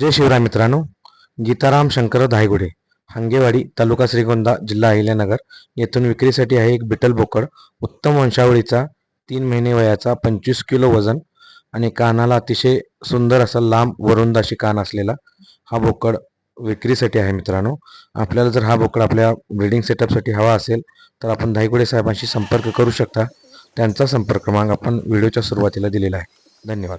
जय शिवराय मित्रांनो गीताराम शंकर धायगुडे हांगेवाडी तालुका श्रीगोंदा जिल्हा अहिल्यानगर येथून विक्रीसाठी आहे एक बिटल बोकड. उत्तम वंशावळीचा तीन महिने वयाचा पंचवीस किलो वजन आणि कानाला अतिशय सुंदर असा लांब वरुंद अशी कान असलेला हा बोकड विक्रीसाठी आहे मित्रांनो. आपल्याला जर हा बोकड आपल्या ब्रिडिंग सेटअपसाठी हवा असेल तर आपण धायगुडे साहेबांशी संपर्क करू शकता. त्यांचा संपर्क क्रमांक आपण व्हिडिओच्या सुरुवातीला दिलेला आहे. धन्यवाद.